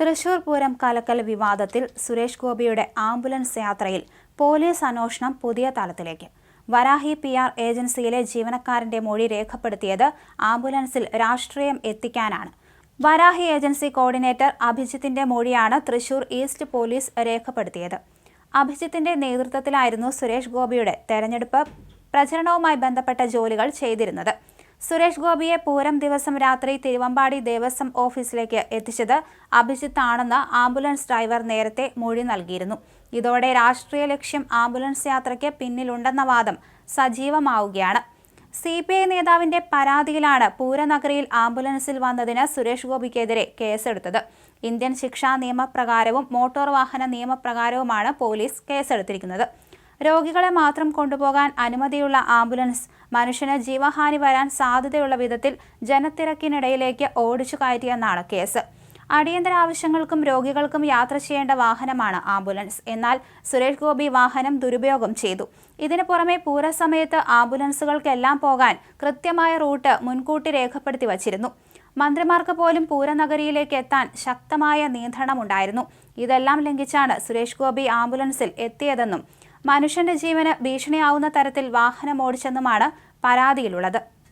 തൃശൂർ പൂരം കലക്കൽ വിവാദത്തിൽ സുരേഷ് ഗോപിയുടെ ആംബുലൻസ് യാത്രയിൽ പോലീസ് അന്വേഷണം പുതിയ തലത്തിലേക്ക്. വരാഹി പി ആർ ഏജൻസിയിലെ ജീവനക്കാരന്റെ മൊഴി രേഖപ്പെടുത്തിയത് ആംബുലൻസിൽ രാഷ്ട്രീയം എത്തിക്കാനാണ്. വരാഹി ഏജൻസി കോർഡിനേറ്റർ അഭിജിത്തിന്റെ മൊഴിയാണ് തൃശൂർ ഈസ്റ്റ് പോലീസ് രേഖപ്പെടുത്തിയത്. അഭിജിത്തിന്റെ നേതൃത്വത്തിലായിരുന്നു സുരേഷ് ഗോപിയുടെ തെരഞ്ഞെടുപ്പ് പ്രചരണവുമായി ബന്ധപ്പെട്ട ജോലികൾ ചെയ്തിരുന്നത്. സുരേഷ് ഗോപിയെ പൂരം ദിവസം രാത്രി തിരുവമ്പാടി ദേവസ്വം ഓഫീസിലേക്ക് എത്തിച്ചത് അഭിജിത്ത് ആണെന്ന് ആംബുലൻസ് ഡ്രൈവർ നേരത്തെ മൊഴി നൽകിയിരുന്നു. ഇതോടെ രാഷ്ട്രീയ ലക്ഷ്യം ആംബുലൻസ് യാത്രയ്ക്ക് പിന്നിലുണ്ടെന്ന വാദം സജീവമാവുകയാണ്. സി പി ഐ നേതാവിന്റെ പരാതിയിലാണ് പൂരനഗരിയിൽ ആംബുലൻസിൽ വന്നതിന് സുരേഷ് ഗോപിക്കെതിരെ കേസെടുത്തത്. ഇന്ത്യൻ ശിക്ഷാ നിയമപ്രകാരവും മോട്ടോർ വാഹന നിയമപ്രകാരവുമാണ് പോലീസ് കേസെടുത്തിരിക്കുന്നത്. രോഗികളെ മാത്രം കൊണ്ടുപോകാൻ അനുമതിയുള്ള ആംബുലൻസ് മനുഷ്യന് ജീവഹാനി വരാൻ സാധ്യതയുള്ള വിധത്തിൽ ജനത്തിരക്കിനിടയിലേക്ക് ഓടിച്ചു കയറ്റിയെന്നാണ് കേസ്. അടിയന്തര ആവശ്യങ്ങൾക്കും രോഗികൾക്കും യാത്ര ചെയ്യേണ്ട വാഹനമാണ് ആംബുലൻസ്. എന്നാൽ സുരേഷ് ഗോപി വാഹനം ദുരുപയോഗം ചെയ്തു. ഇതിനു പുറമെ പൂരസമയത്ത് ആംബുലൻസുകൾക്കെല്ലാം പോകാൻ കൃത്യമായ റൂട്ട് മുൻകൂട്ടി രേഖപ്പെടുത്തി വച്ചിരുന്നു. മന്ത്രിമാർക്ക് പോലും പൂരനഗരിയിലേക്ക് എത്താൻ ശക്തമായ നിയന്ത്രണമുണ്ടായിരുന്നു. ഇതെല്ലാം ലംഘിച്ചാണ് സുരേഷ് ഗോപി ആംബുലൻസിൽ എത്തിയതെന്നും മനുഷ്യന്റെ ജീവന് ഭീഷണിയാവുന്ന തരത്തിൽ വാഹനം ഓടിച്ചെന്നുമാണ് പരാതിയിലുള്ളത്